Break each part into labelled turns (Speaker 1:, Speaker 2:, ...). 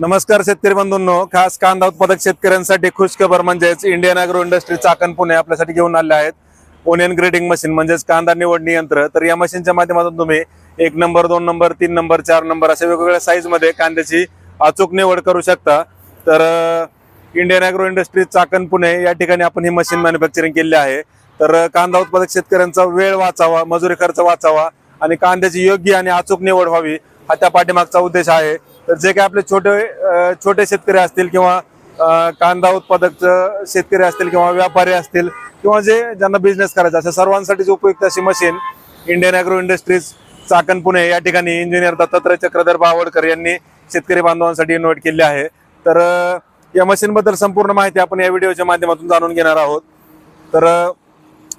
Speaker 1: नमस्कार शेतकरी बंधूंनो. खास कांदा उत्पादक शेतकऱ्यांसाठी खुशखबर म्हणजेच Indian agro industry Chakan Pune आपल्यासाठी घेऊन आले आहेत. ओनियन ग्रेडिंग मशीन म्हणजेच कांदा निवडणी यंत्र तर या मशीनच्या माध्यमातून तुम्ही एक नंबर दोन नंबर तीन नंबर चार नंबर अशा वेगवेगळ्या साईजमध्ये कांद्याची अचूक निवड करू शकता. तर Indian agro industry Chakan Pune या ठिकाणी आपण ही मशीन मॅन्युफॅक्चरिंग केली आहे. तर कांदा उत्पादक शेतकऱ्यांचा वेळ वाचावा मजुरी खर्च वाचावा आणि कांद्याची योग्य आणि अचूक निवड व्हावी हा त्या पाठीमागचा उद्देश आहे. तर जे काही आपले छोटे छोटे शेतकरी असतील किंवा कांदा उत्पादक शेतकरी असतील किंवा व्यापारी असतील किंवा जे ज्यांना बिझनेस करायचा असेल सर्वांसाठीच उपयुक्त अशी machine Indian agro industries Chakan Pune या ठिकाणी इंजिनियर दत्तात्रय चक्रधर बावडकर यांनी शेतकरी बांधवांसाठी इन्व्हाइट केली आहे. तर या मशीनबद्दल संपूर्ण माहिती आपण या व्हिडिओच्या माध्यमातून जाणून घेणार आहोत. तर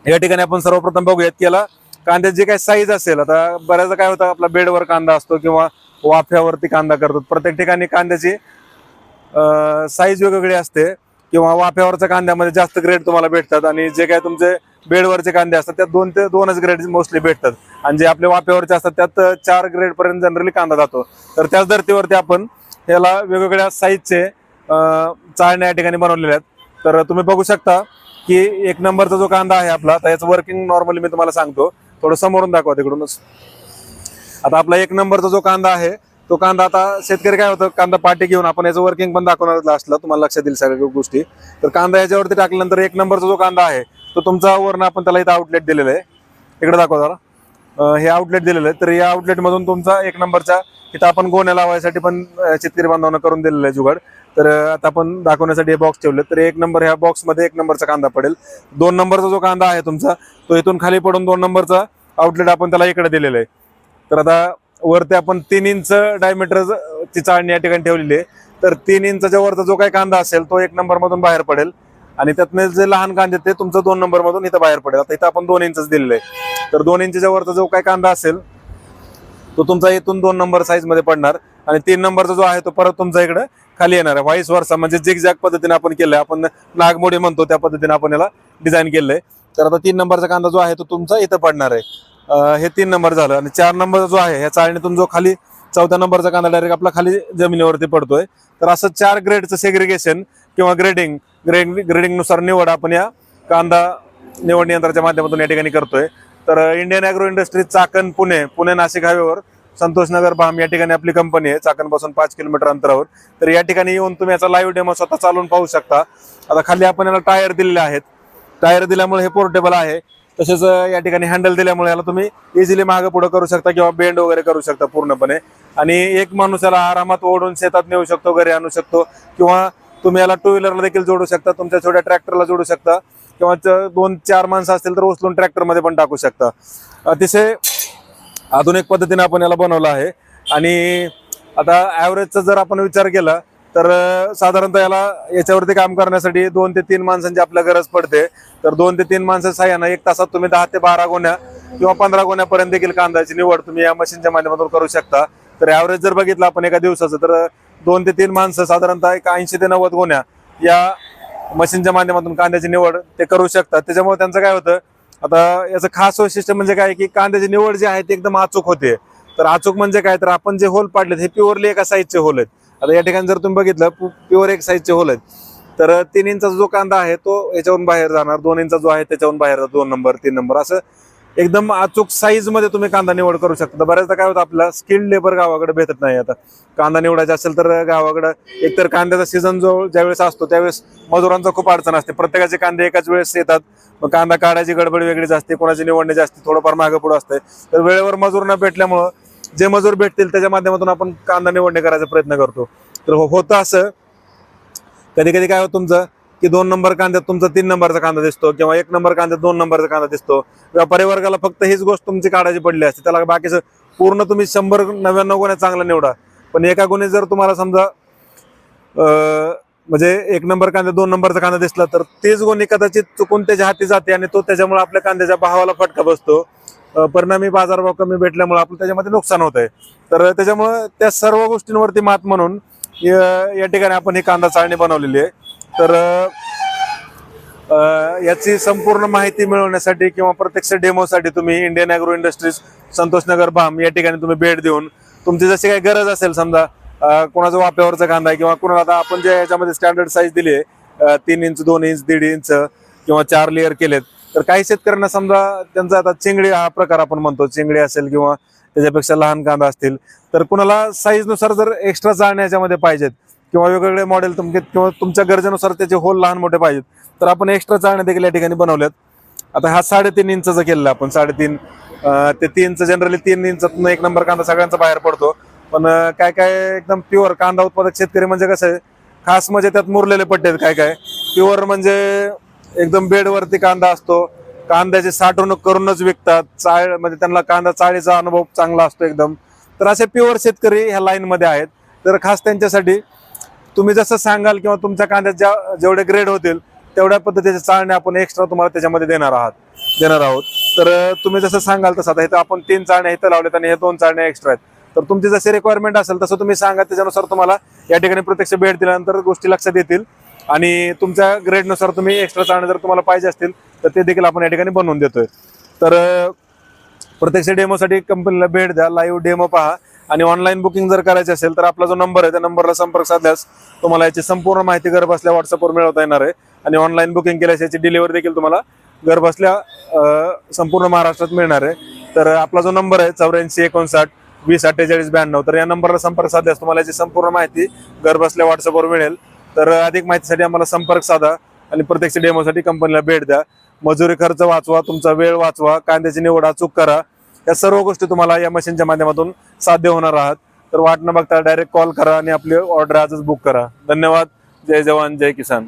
Speaker 1: या ठिकाणी आपण सर्वप्रथम बघूयात की याला कांद्याची जे काही साईज असेल आता बऱ्याचदा काय होतं आपला बेडवर कांदा असतो किंवा वाफ्यावरती कांदा करतो. प्रत्येक ठिकाणी कांद्याची साईज वेगवेगळी असते किंवा वाफ्यावरच्या कांद्यामध्ये जास्त ग्रेड तुम्हाला भेटतात आणि जे काय तुमचे बेडवरचे कांदे असतात त्यात दोन ते दोनच ग्रेड मोस्टली भेटतात. आणि जे आपले वाफ्यावरचे असतात त्यात चार ग्रेड पर्यंत जनरली कांदा जातो. तर त्याच धर्तीवरती आपण याला वेगवेगळ्या साईजचे चाळण्या या ठिकाणी बनवलेल्या आहेत. तर तुम्ही बघू शकता की एक नंबरचा जो कांदा आहे आपला त्याचं वर्किंग नॉर्मली मी तुम्हाला सांगतो. थोडं समोरून दाखवा तिकडूनच. आता आपला एक नंबरचा जो कांदा आहे तो कांदा आता शेतकरी काय होतं कांदा पाठी घेऊन आपण याचं वर्किंग पण दाखवणार लास्टला तुम्हाला लक्षात येईल सगळ्या गोष्टी. तर कांदा याच्यावरती टाकल्यानंतर एक नंबरचा जो कांदा आहे तो तुमचा वरण आपण त्याला इथं आउटलेट दिलेलं आहे. इकडे दाखवा जरा. हे आउटलेट दिलेलं आहे. तर या आउटलेटमधून तुमचा एक नंबरच्या इथं आपण गोण्या लावायसाठी पण शेतकरी बांधवांना करून दिलेलं आहे जुगाड. तर आता आपण दाखवण्यासाठी हे बॉक्स ठेवले तर एक नंबर ह्या बॉक्समध्ये एक नंबरचा कांदा पडेल. दोन नंबरचा जो कांदा आहे तुमचा तो इथून खाली पडून दोन नंबरचा आउटलेट आपण त्याला इकडे दिलेलं आहे. तर आता वरती आपण तीन इंच डायमीटर ची चाळणी या ठिकाणी ठेवलेली आहे. तर तीन इंचाच्या वरचा जो काही कांदा असेल तो एक नंबर मधून बाहेर पडेल. आणि त्यातनं जे लहान कांदे ते तुमचं दोन नंबर मधून इथं बाहेर पडेल. आता इथं आपण दोन इंचच दिलेलं आहे. तर दोन इंचच्या वरचा जो काही कांदा असेल तो तुमचा इथून दोन नंबर साईजमध्ये पडणार. आणि तीन नंबरचा जो आहे तो परत तुमचा इकडे खाली येणार आहे. व्हाईस वर्षा म्हणजे जिग जॅग पद्धतीने आपण केलंय. आपण नागमोडी म्हणतो त्या पद्धतीने आपण याला डिझाईन केलंय. तर आता तीन नंबरचा कांदा जो आहे तो तुमचा इथं पडणार आहे. हे तीन नंबर झालं आणि चार नंबर जो आहे ह्या चाळणीतून जो खाली चौथ्या नंबरचा कांदा डायरेक्ट आपला खाली जमिनीवरती पडतोय. तर असं चार ग्रेडचं सेग्रिगेशन किंवा ग्रेडिंग ग्रेड ग्रेडिंगनुसार निवड आपण या कांदा निवड यंत्राच्या माध्यमातून या ठिकाणी करतोय. तर Indian agro industry Chakan Pune Pune Nashik हायवेवर संतोष नगर बाम या ठिकाणी आपली कंपनी आहे. चाकणपासून पाच किलोमीटर अंतरावर. तर या ठिकाणी येऊन तुम्ही याचा लाईव्ह डेमो स्वतः चालवून पाहू शकता. आता खाली आपण याला टायर दिलेले आहेत. टायर दिल्यामुळे हे पोर्टेबल आहे. तसेच या ठिकाणी हँडल दिल्यामुळे याला तुम्ही इझिली मागे पुढे करू शकता किंवा बेंड वगैरे करू शकता पूर्णपणे. आणि एक माणूस याला आरामात ओढून शेतात नेऊ शकतो घरी आणू शकतो. किंवा तुम्ही याला टू व्हीलरला देखील जोडू शकता. तुमच्या छोट्या ट्रॅक्टरला जोडू शकता. किंवा दोन चार माणसं असतील तर उचलून ट्रॅक्टरमध्ये पण टाकू शकता. अतिशय आधुनिक पद्धतीने आपण याला बनवलं आहे. आणि आता ॲव्हरेजचा जर आपण विचार केला तर साधारणतः याला याच्यावरती काम करण्यासाठी दोन ते तीन माणसांची आपल्या गरज पडते. तर दोन ते तीन माणसं साह्यानं एक तासात तुम्ही दहा ते बारा गोण्या किंवा पंधरा गोण्यापर्यंत देखील कांद्याची निवड तुम्ही या मशीनच्या माध्यमातून करू शकता. तर ॲव्हरेज जर बघितलं आपण एका दिवसाचं तर दोन ते तीन माणसं साधारणतः एक ऐंशी ते नव्वद गोण्या या मशीनच्या माध्यमातून कांद्याची निवड ते करू शकतात. त्याच्यामुळे त्यांचं काय होतं आता याचं खास वैशिष्ट्य म्हणजे काय की कांद्याची निवड जी आहे ती एकदम अचूक होते. तर अचूक म्हणजे काय? तर आपण जे होल पाडलेत हे प्युअरली एका साईजचे होल आहेत. आता या ठिकाणी जर तुम्ही बघितलं प्युअर एक साईजचे होल आहेत. तर तीन इंचा जो कांदा आहे तो याच्यावरून बाहेर जाणार दोन इंचा जो आहे त्याच्यावरून बाहेर जाणार, दोन नंबर तीन नंबर असं एकदम अचूक साईजमध्ये तुम्ही कांदा निवड करू शकता. बऱ्याचदा काय होतं आपला स्किल्ड लेबर गावाकडे भेटत नाही आता. कांदा निवडायचा असेल तर गावाकडे एकतर कांद्याचा सीझन जो ज्यावेळेस असतो त्यावेळेस मजुरांचा खूप अडचण असते. प्रत्येकाचे कांदे एकाच वेळेस येतात. मग कांदा काढायची गडबड वेगळीच असते कोणाची निवडणी जास्ती थोडंफार मागे पुढे असते तर वेळेवर मजूर न भेटल्यामुळं जे मजूर भेटतील त्याच्या माध्यमातून आपण कांदा निवडणी करायचा प्रयत्न करतो. तर हो- होतं असं. कधी कधी काय होतं तुमचं की दोन नंबर कांद्यात तुमचा तीन नंबरचा कांदा दिसतो किंवा एक नंबर कांद्यात दोन नंबरचा कांदा दिसतो. व्यापारी वर्गाला फक्त हीच गोष्ट तुमची काढायची पडली असते. त्याला बाकीचं पूर्ण तुम्ही शंभर नव्याण्णव गुन्हे चांगला निवडा. पण एका गुन्हे जर तुम्हाला समजा अं, म्हणजे एक नंबर कांदा दोन नंबरचा कांदा दिसला तर तेच गुन्हे कदाचित चुकून त्याच्या हाती जाते आणि तो त्याच्यामुळे आपल्या कांद्याच्या भावाला फटका बसतो. परिणामी बाजारभाव कमी भेटल्यामुळे आपलं त्याच्यामध्ये नुकसान होत आहे तर त्याच्यामुळे त्या सर्व गोष्टींवरती मात म्हणून या या ठिकाणी आपण ही कांदा चाळणी बनवलेली आहे. तर याची संपूर्ण माहिती मिळवण्यासाठी किंवा प्रत्यक्ष डेमोसाठी तुम्ही Indian agro industries Santosh Nagar balm या ठिकाणी तुम्ही भेट देऊन तुमची जशी काही गरज असेल समजा कोणाचा वाप्यावरचा कांदा आहे किंवा कोणाला आता आपण जे याच्यामध्ये स्टँडर्ड साईज दिली आहे तीन इंच दोन इंच दीड इंच किंवा चार लेअर केलेत तर काही शेतकऱ्यांना समजा त्यांचा आता चिंगडी हा प्रकार आपण म्हणतो चिंगडी असेल किंवा त्याच्यापेक्षा लहान कांदा असतील तर कुणाला साईजनुसार नुसार जर एक्स्ट्रा जाण्या याच्यामध्ये पाहिजेत किंवा वेगवेगळे मॉडेल तुमचे किंवा तुमच्या गरजेनुसार त्याचे होल लहान मोठे पाहिजेत. तर आपण एक्स्ट्रा चाळण्या देखील या ठिकाणी बनवल्यात. आता हा साडेतीन इंचाचा केलेला आपण साडेतीन ते तीनचं जनरली तीन इंचातून एक नंबर कांदा सगळ्यांचा बाहेर पडतो. पण काय काय एकदम प्युअर कांदा उत्पादक शेतकरी म्हणजे कसं आहे खास म्हणजे त्यात मुरलेले पट्टे आहेत काय काय. प्युअर म्हणजे एकदम बेडवरती कांदा असतो. कांद्याची साठवणूक करूनच विकतात. चाळ म्हणजे त्यांना कांदा चाळीचा अनुभव चांगला असतो एकदम. तर असे प्युअर शेतकरी ह्या लाईन मध्ये आहेत. तर खास त्यांच्यासाठी तुम्ही जसं सांगाल किंवा तुमच्या कांद्यात ज्या जेवढे ग्रेड होतील तेवढ्या पद्धतीचे चाळणे आपण एक्स्ट्रा तुम्हाला त्याच्यामध्ये देणार आहात. देणार आहोत. तर तुम्ही जसं सांगाल तसं आता इथं आपण तीन चाळण्या इथं लावलेत आणि हे दोन चाळण्या एक्स्ट्रा आहेत. तर तुमची जशी रिक्वायरमेंट असेल तसं तुम्ही सांगा. त्याच्यानुसार तुम्हाला या ठिकाणी प्रत्यक्ष भेट दिल्यानंतर गोष्टी लक्षात येतील. आणि तुमच्या ग्रेडनुसार तुम्ही एक्स्ट्रा चाळणे जर तुम्हाला पाहिजे असतील तर ते देखील आपण या ठिकाणी बनवून देतोय. तर प्रत्यक्ष डेमोसाठी कंपनीला भेट द्या लाईव्ह डेमो पहा. आणि ऑनलाईन बुकिंग जर करायची असेल तर आपला जो नंबर आहे त्या नंबरला संपर्क साधल्यास तुम्हाला याची संपूर्ण माहिती घर बसल्या व्हॉट्सअपवर मिळवता येणार आहे. आणि ऑनलाईन बुकिंग केल्यास याची डिलिव्हरी देखील तुम्हाला घर बसल्या संपूर्ण महाराष्ट्रात मिळणार आहे. तर आपला जो नंबर आहे चौऱ्याऐंशी एकोणसाठ वीस अठ्ठेचाळीस ब्याण्णव तर या नंबरला संपर्क साधल्यास तुम्हाला याची संपूर्ण माहिती घर बसल्या व्हॉट्सअपवर मिळेल. तर अधिक माहितीसाठी आम्हाला संपर्क साधा आणि प्रत्यक्ष डेमोसाठी कंपनीला भेट द्या. मजुरी खर्च वाचवा तुमचा वेळ वाचवा कांद्याची निवड अचूक करा. या सर्व गोष्टी तुम्हाला या मशीनच्या माध्यमातून साध्य होणार आहात. तर वाट न बघता डायरेक्ट कॉल करा आणि आपली ऑर्डर आजच बुक करा. धन्यवाद. जय जवान जय किसान.